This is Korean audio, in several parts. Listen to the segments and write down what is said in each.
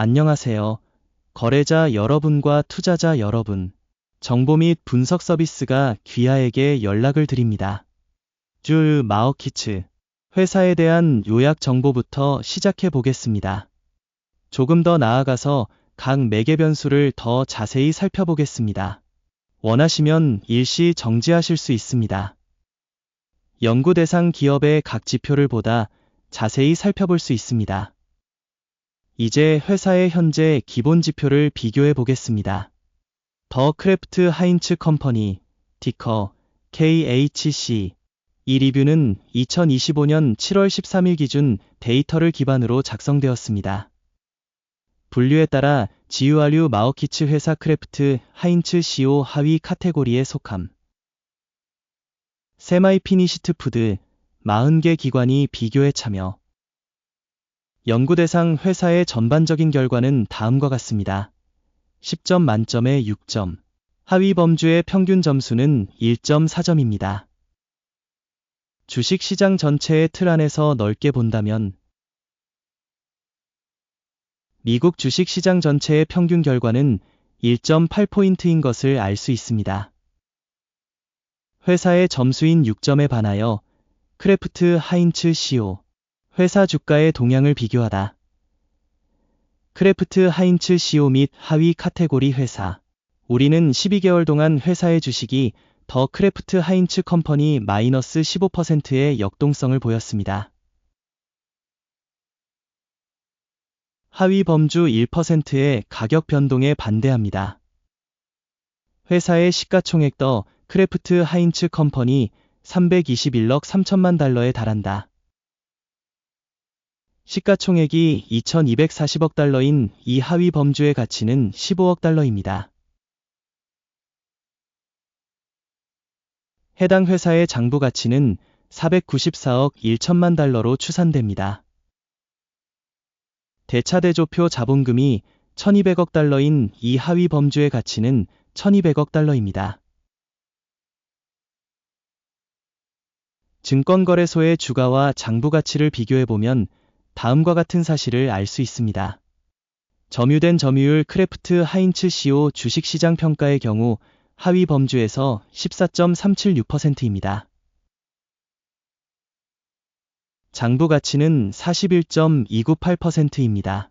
안녕하세요. 거래자 여러분과 투자자 여러분. 정보 및 분석 서비스가 귀하에게 연락을 드립니다. 줄 마어키츠. 회사에 대한 요약 정보부터 시작해 보겠습니다. 조금 더 나아가서 각 매개 변수를 더 자세히 살펴보겠습니다. 원하시면 일시 정지하실 수 있습니다. 연구 대상 기업의 각 지표를 보다 자세히 살펴볼 수 있습니다. 이제 회사의 현재 기본 지표를 비교해 보겠습니다. 더 크래프트 하인츠 컴퍼니, 티커, KHC. 이 리뷰는 2025년 7월 13일 기준 데이터를 기반으로 작성되었습니다. 분류에 따라 지유아류 마오키츠 회사 크래프트 하인츠 CO 하위 카테고리에 속함. 세마이 피니시트 푸드 40개 기관이 비교에 참여. 연구 대상 회사의 전반적인 결과는 다음과 같습니다. 10점 만점에 6점. 하위 범주의 평균 점수는 1.4점입니다. 주식 시장 전체의 틀 안에서 넓게 본다면 미국 주식 시장 전체의 평균 결과는 1.8포인트인 것을 알 수 있습니다. 회사의 점수인 6점에 반하여 크래프트 하인츠 CO 회사 주가의 동향을 비교하다. 크래프트 하인츠 CO 및 하위 카테고리 회사. 우리는 12개월 동안 회사의 주식이 더 크래프트 하인츠 컴퍼니 마이너스 15%의 역동성을 보였습니다. 하위 범주 1%의 가격 변동에 반대합니다. 회사의 시가총액 더 크래프트 하인츠 컴퍼니 321억 3천만 달러에 달한다. 시가총액이 2240억 달러인 이 하위 범주의 가치는 15억 달러입니다. 해당 회사의 장부 가치는 494억 1천만 달러로 추산됩니다. 대차대조표 자본금이 1200억 달러인 이 하위 범주의 가치는 1200억 달러입니다. 증권거래소의 주가와 장부 가치를 비교해보면 다음과 같은 사실을 알 수 있습니다. 점유된 점유율 크래프트 하인츠 CO 주식시장 평가의 경우 하위 범주에서 14.376%입니다. 장부 가치는 41.298%입니다.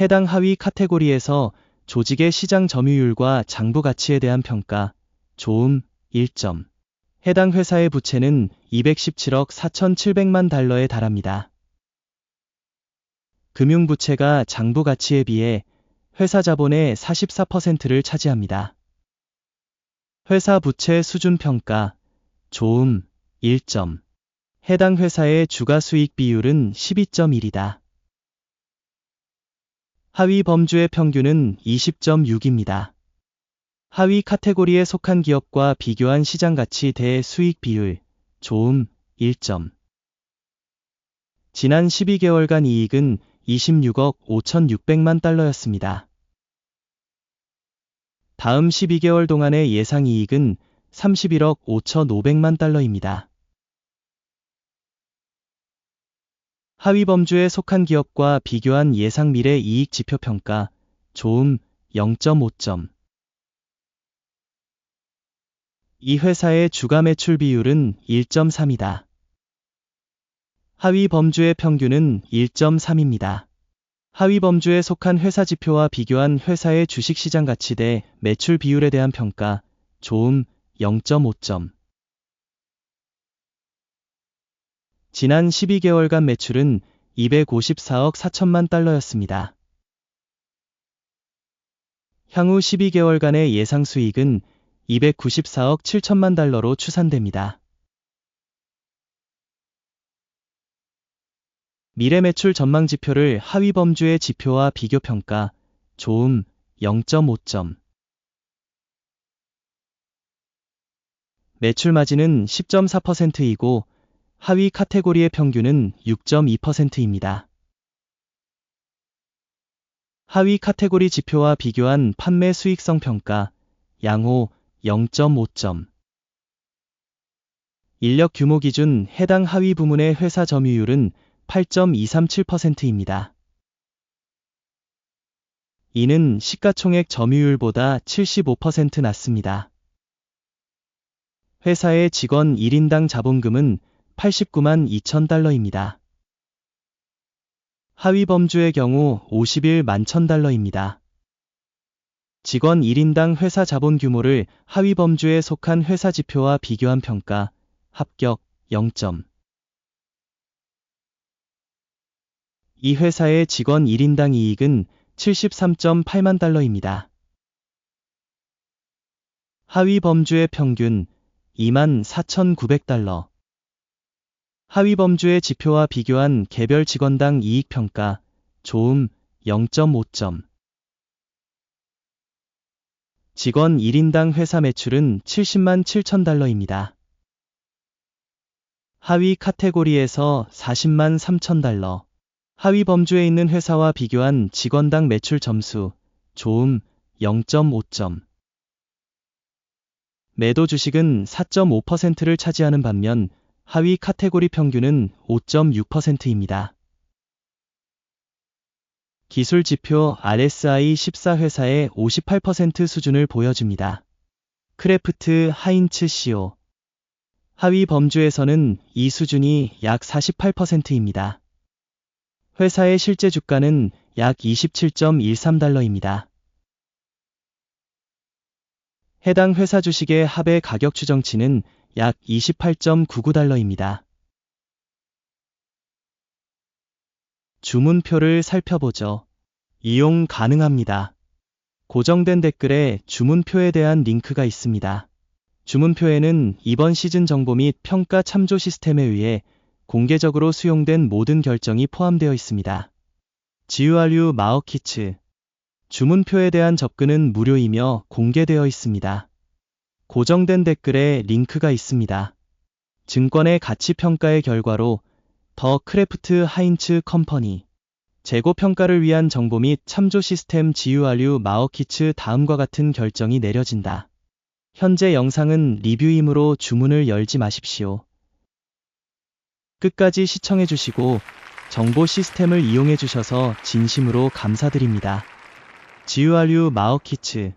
해당 하위 카테고리에서 조직의 시장 점유율과 장부 가치에 대한 평가, 좋음 1점. 해당 회사의 부채는 217억 4,700만 달러에 달합니다. 금융부채가 장부 가치에 비해 회사 자본의 44%를 차지합니다. 회사 부채 수준 평가, 좋음 1점. 해당 회사의 주가 수익 비율은 12.1이다. 하위 범주의 평균은 20.6입니다. 하위 카테고리에 속한 기업과 비교한 시장 가치 대 수익 비율, 좋음 1점. 지난 12개월간 이익은 26억 5,600만 달러였습니다. 다음 12개월 동안의 예상 이익은 31억 5,500만 달러입니다. 하위 범주에 속한 기업과 비교한 예상 미래 이익 지표 평가, 좋음 0.5점. 이 회사의 주가 매출 비율은 1.3이다. 하위 범주의 평균은 1.3입니다. 하위 범주에 속한 회사 지표와 비교한 회사의 주식 시장 가치 대 매출 비율에 대한 평가, 좋음 0.5점. 지난 12개월간 매출은 254억 4천만 달러였습니다. 향후 12개월간의 예상 수익은 294억 7천만 달러로 추산됩니다. 미래 매출 전망 지표를 하위 범주의 지표와 비교 평가, 좋음 0.5점. 매출 마진은 10.4%이고 하위 카테고리의 평균은 6.2%입니다. 하위 카테고리 지표와 비교한 판매 수익성 평가, 양호 0.5점. 인력 규모 기준 해당 하위 부문의 회사 점유율은 8.237%입니다. 이는 시가총액 점유율보다 75% 낮습니다. 회사의 직원 1인당 자본금은 89만 2천 달러입니다. 하위 범주의 경우 51만 천 달러입니다. 직원 1인당 회사 자본 규모를 하위 범주에 속한 회사 지표와 비교한 평가, 합격 0점. 이 회사의 직원 1인당 이익은 73.8만 달러입니다. 하위 범주의 평균 24,900달러. 하위 범주의 지표와 비교한 개별 직원당 이익 평가, 좋음 0.5점. 직원 1인당 회사 매출은 70만 7천 달러입니다. 하위 카테고리에서 40만 3천 달러. 하위 범주에 있는 회사와 비교한 직원당 매출 점수, 좋음 0.5점. 매도 주식은 4.5%를 차지하는 반면 하위 카테고리 평균은 5.6%입니다. 기술 지표 RSI 14 회사의 58% 수준을 보여줍니다. 크래프트 하인츠 CO 하위 범주에서는 이 수준이 약 48%입니다. 회사의 실제 주가는 약 27.13달러입니다. 해당 회사 주식의 합의 가격 추정치는 약 28.99달러입니다. 주문표를 살펴보죠. 이용 가능합니다. 고정된 댓글에 주문표에 대한 링크가 있습니다. 주문표에는 이번 시즌 정보 및 평가 참조 시스템에 의해 공개적으로 수용된 모든 결정이 포함되어 있습니다. 지유알류 마어키츠 주문표에 대한 접근은 무료이며 공개되어 있습니다. 고정된 댓글에 링크가 있습니다. 증권의 가치 평가의 결과로 더 크래프트 하인츠 컴퍼니 재고 평가를 위한 정보 및 참조 시스템 지유알류 마어키츠 다음과 같은 결정이 내려진다. 현재 영상은 리뷰이므로 주문을 열지 마십시오. 끝까지 시청해 주시고 정보 시스템을 이용해 주셔서 진심으로 감사드립니다. 지유알류 마어키츠